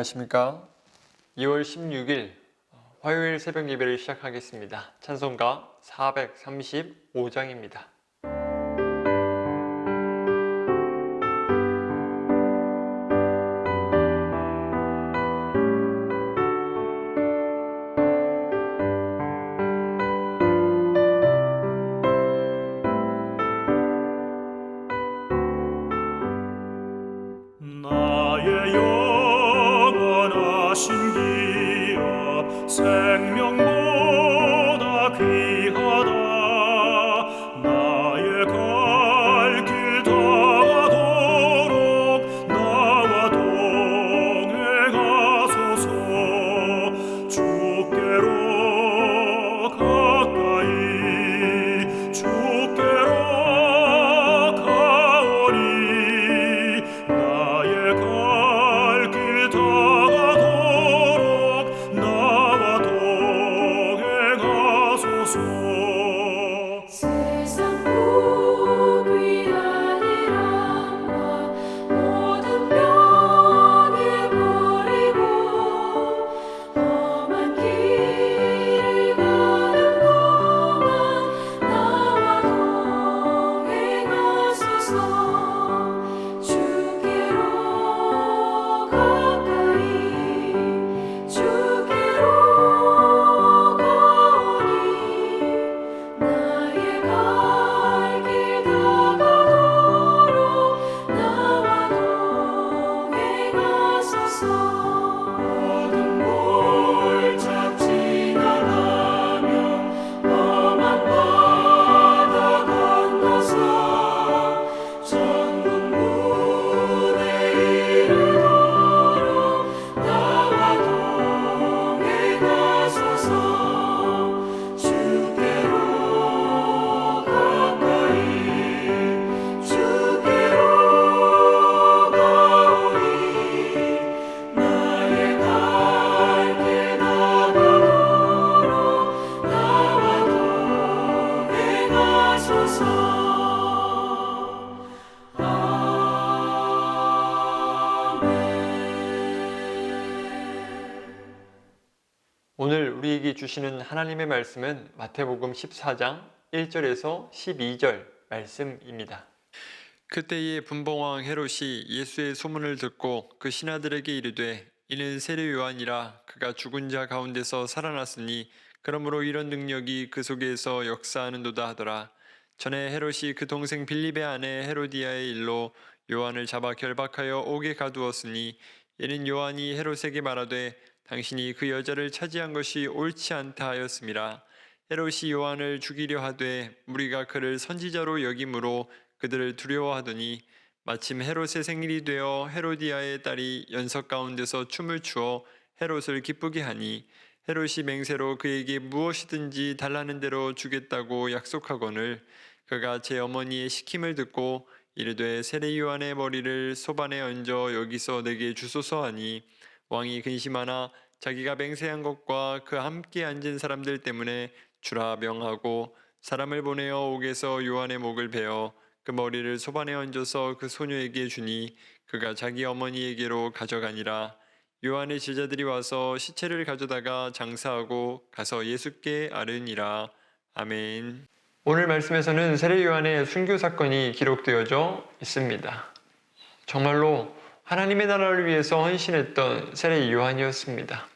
안녕하십니까. 2월 16일 화요일 새벽 예배를 시작하겠습니다. 찬송가 435장입니다. 오늘 우리에게 주시는 하나님의 말씀은 마태복음 14장 1절에서 12절 말씀입니다. 그때에 분봉왕 헤롯이 예수의 소문을 듣고 그 신하들에게 이르되 이는 세례 요한이라 그가 죽은 자 가운데서 살아났으니 그러므로 이런 능력이 그 속에서 역사하는도다 하더라. 전에 헤롯이 그 동생 빌립의 아내 헤로디아의 일로 요한을 잡아 결박하여 옥에 가두었으니 이는 요한이 헤롯에게 말하되 당신이 그 여자를 차지한 것이 옳지 않다 하였음이라 헤롯이 요한을 죽이려 하되 무리가 그를 선지자로 여김으로 그들을 두려워하더니 마침 헤롯의 생일이 되어 헤로디아의 딸이 연석 가운데서 춤을 추어 헤롯을 기쁘게 하니 헤롯이 맹세로 그에게 무엇이든지 달라는 대로 주겠다고 약속하거늘 그가 제 어머니의 시킴을 듣고 이르되 세례 요한의 머리를 소반에 얹어 여기서 내게 주소서 하니 왕이 근심하나 자기가 맹세한 것과 그 함께 앉은 사람들 때문에 주라 명하고 사람을 보내어 옥에서 요한의 목을 베어 그 머리를 소반에 얹어서 그 소녀에게 주니 그가 자기 어머니에게로 가져가니라 요한의 제자들이 와서 시체를 가져다가 장사하고 가서 예수께 아르니라 아멘. 오늘 말씀에서는 세례 요한의 순교 사건이 기록되어져 있습니다. 정말로 하나님의 나라를 위해서 헌신했던 세례 요한이었습니다.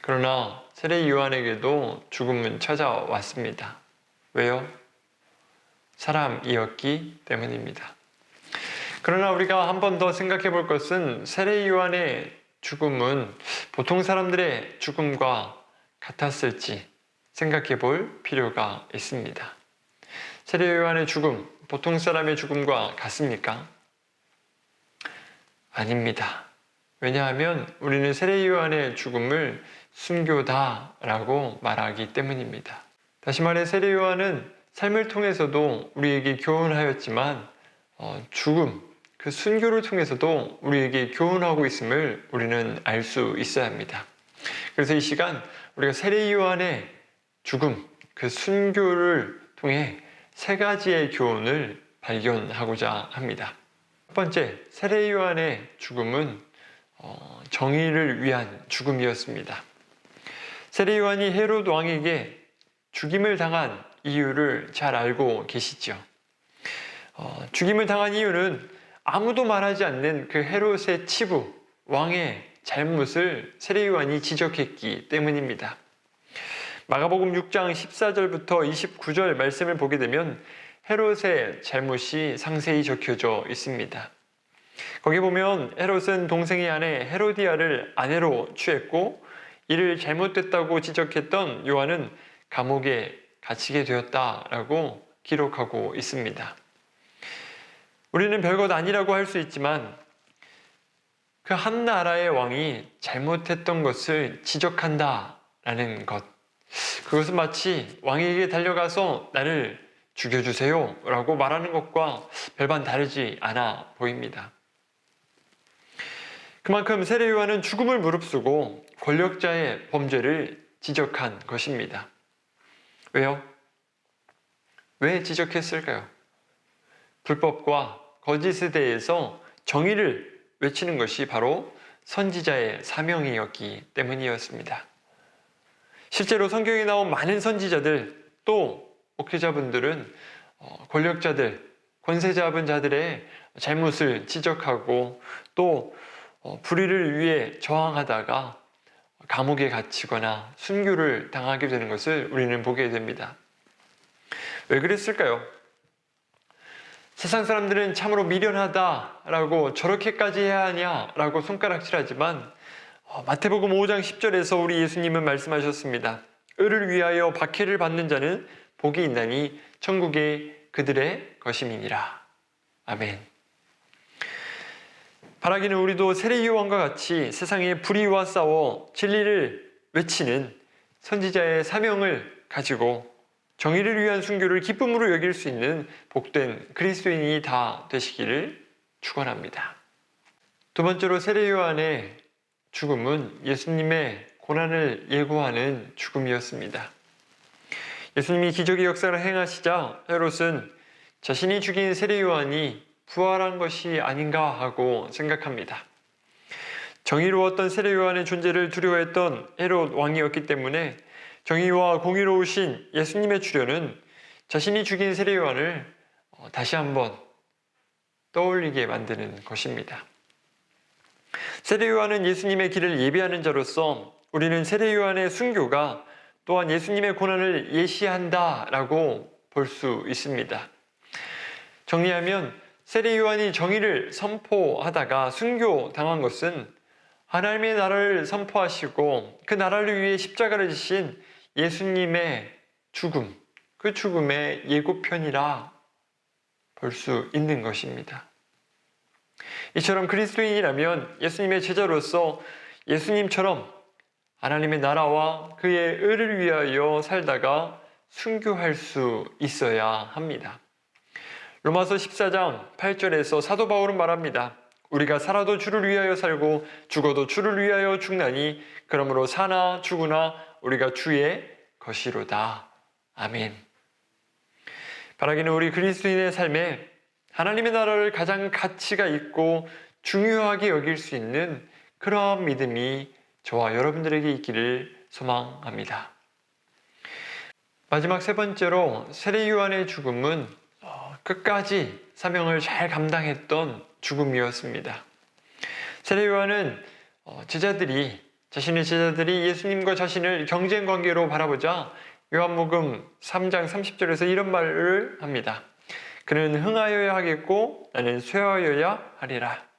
그러나 세례 요한에게도 죽음은 찾아왔습니다. 왜요? 사람이었기 때문입니다. 그러나 우리가 한 번 더 생각해 볼 것은 세례 요한의 죽음은 보통 사람들의 죽음과 같았을지 생각해 볼 필요가 있습니다. 세례 요한의 죽음, 보통 사람의 죽음과 같습니까? 아닙니다. 왜냐하면 우리는 세례 요한의 죽음을 순교다라고 말하기 때문입니다. 다시 말해 세례 요한은 삶을 통해서도 우리에게 교훈하였지만 어, 죽음, 그 순교를 통해서도 우리에게 교훈하고 있음을 우리는 알 수 있어야 합니다. 그래서 이 시간 우리가 세례 요한의 죽음, 그 순교를 통해 세 가지의 교훈을 발견하고자 합니다. 첫 번째, 세례 요한의 죽음은 어, 정의를 위한 죽음이었습니다. 세례 요한이 헤롯 왕에게 죽임을 당한 이유를 잘 알고 계시죠. 어, 죽임을 당한 이유는 아무도 말하지 않는 그 헤롯의 치부 왕의 잘못을 세례 요한이 지적했기 때문입니다. 마가복음 6장 14절부터 29절 말씀을 보게 되면 헤롯의 잘못이 상세히 적혀져 있습니다. 거기 보면 헤롯은 동생의 아내 헤로디아를 아내로 취했고 이를 잘못됐다고 지적했던 요한은 감옥에 갇히게 되었다라고 기록하고 있습니다. 우리는 별것 아니라고 할 수 있지만 그 한 나라의 왕이 잘못했던 것을 지적한다라는 것. 그것은 마치 왕에게 달려가서 나를 죽여주세요 라고 말하는 것과 별반 다르지 않아 보입니다. 그만큼 세례 요한은 죽음을 무릅쓰고 권력자의 범죄를 지적한 것입니다. 왜요? 왜 지적했을까요? 불법과 거짓에 대해서 정의를 외치는 것이 바로 선지자의 사명이었기 때문이었습니다. 실제로 성경에 나온 많은 선지자들 또 목회자분들은 어, 권력자들, 권세 잡은 자들의 잘못을 지적하고 또 어, 불의를 위해 저항하다가 감옥에 갇히거나 순교를 당하게 되는 것을 우리는 보게 됩니다. 왜 그랬을까요? 세상 사람들은 참으로 미련하다라고 저렇게까지 해야 하냐라고 손가락질하지만 어, 마태복음 5장 10절에서 우리 예수님은 말씀하셨습니다. 을을 위하여 박해를 받는 자는 복이 있나니 천국에 그들의 것임이니라. 아멘. 바라기는 우리도 세례 요한과 같이 세상의 불의와 싸워 진리를 외치는 선지자의 사명을 가지고 정의를 위한 순교를 기쁨으로 여길 수 있는 복된 그리스도인이 다 되시기를 축원합니다. 두 번째로 세례 요한의 죽음은 예수님의 고난을 예고하는 죽음이었습니다. 예수님이 기적의 역사를 행하시자 헤롯은 자신이 죽인 세례 요한이 부활한 것이 아닌가 하고 생각합니다. 정의로웠던 세례 요한의 존재를 두려워했던 헤롯 왕이었기 때문에 정의와 공의로우신 예수님의 출현은 자신이 죽인 세례 요한을 어, 다시 한번 떠올리게 만드는 것입니다. 세례 요한은 예수님의 길을 예비하는 자로서 우리는 세례 요한의 순교가 또한 예수님의 고난을 예시한다라고 볼 수 있습니다. 정리하면 세례 요한이 정의를 선포하다가 순교 당한 것은 하나님의 나라를 선포하시고 그 나라를 위해 십자가를 지신 예수님의 죽음, 그 죽음의 예고편이라 볼 수 있는 것입니다. 이처럼 그리스도인이라면 예수님의 제자로서 예수님처럼 하나님의 나라와 그의 의를 위하여 살다가 순교할 수 있어야 합니다. 로마서 14장 8절에서 사도 바울은 말합니다. 우리가 살아도 주를 위하여 살고 죽어도 주를 위하여 죽나니 그러므로 사나 죽으나 우리가 주의 것이로다. 아멘. 바라기는 우리 그리스도인의 삶에 하나님의 나라를 가장 가치가 있고 중요하게 여길 수 있는 그러한 믿음이 저와 여러분들에게 있기를 소망합니다. 마지막 세 번째로 세례 요한의 죽음은 어, 끝까지 사명을 잘 감당했던 죽음이었습니다. 세례 요한은 어, 제자들이 자신의 제자들이 예수님과 자신을 경쟁 관계로 바라보자 요한복음 3장 30절에서 이런 말을 합니다. 그는 흥하여야 하겠고 나는 쇠하여야 하리라.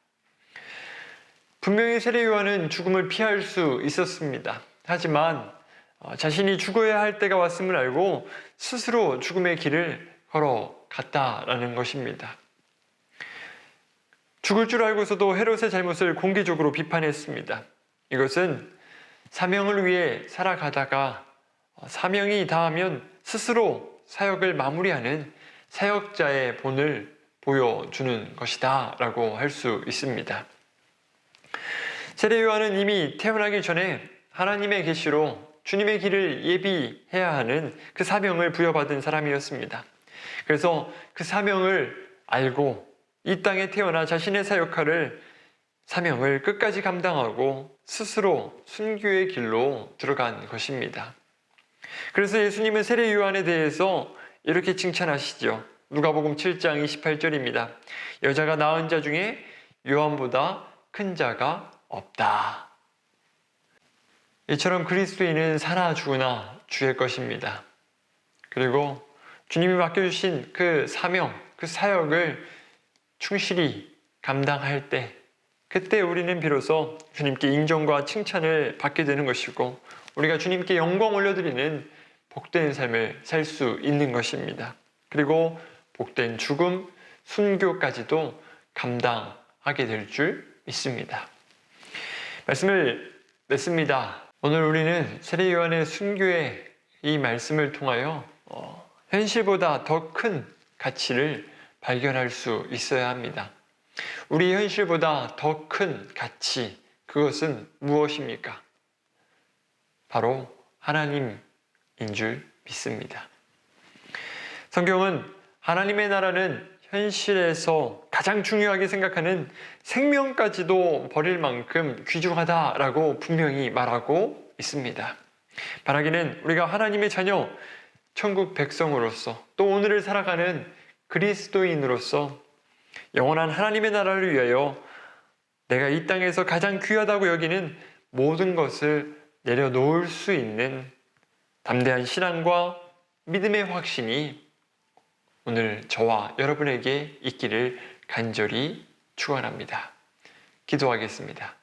분명히 세례 요한은 죽음을 피할 수 있었습니다. 하지만 어, 자신이 죽어야 할 때가 왔음을 알고 스스로 죽음의 길을 걸어갔다라는 것입니다. 죽을 줄 알고서도 헤롯의 잘못을 공개적으로 비판했습니다. 이것은 사명을 위해 살아가다가 어, 사명이 다하면 스스로 사역을 마무리하는 사역자의 본을 보여주는 것이다 라고 할 수 있습니다. 세례 요한은 이미 태어나기 전에 하나님의 계시로 주님의 길을 예비해야 하는 그 사명을 부여받은 사람이었습니다. 그래서 그 사명을 알고 이 땅에 태어나 자신의 사역화를 사명을 끝까지 감당하고 스스로 순교의 길로 들어간 것입니다. 그래서 예수님은 세례 요한에 대해서 이렇게 칭찬하시죠. 누가복음 7장 28절입니다. 여자가 낳은 자 중에 요한보다 큰 자가 없다. 이처럼 그리스도인은 사나 죽으나 주의 것입니다. 그리고 주님이 맡겨주신 그 사명, 그 사역을 충실히 감당할 때, 그때 우리는 비로소 주님께 인정과 칭찬을 받게 되는 것이고, 우리가 주님께 영광 올려드리는 복된 삶을 살 수 있는 것입니다. 그리고 복된 죽음, 순교까지도 감당하게 될 줄 믿습니다. 말씀을 맺습니다. 오늘 우리는 세례 요한의 순교의 이 말씀을 통하여 어, 현실보다 더 큰 가치를 발견할 수 있어야 합니다. 우리 현실보다 더 큰 가치, 그것은 무엇입니까? 바로 하나님인 줄 믿습니다. 성경은 하나님의 나라는 현실에서 가장 중요하게 생각하는 생명까지도 버릴 만큼 귀중하다라고 분명히 말하고 있습니다. 바라기는 우리가 하나님의 자녀, 천국 백성으로서 또 오늘을 살아가는 그리스도인으로서 영원한 하나님의 나라를 위하여 내가 이 땅에서 가장 귀하다고 여기는 모든 것을 내려놓을 수 있는 담대한 신앙과 믿음의 확신이 오늘 저와 여러분에게 있기를 간절히 축원합니다. 기도하겠습니다.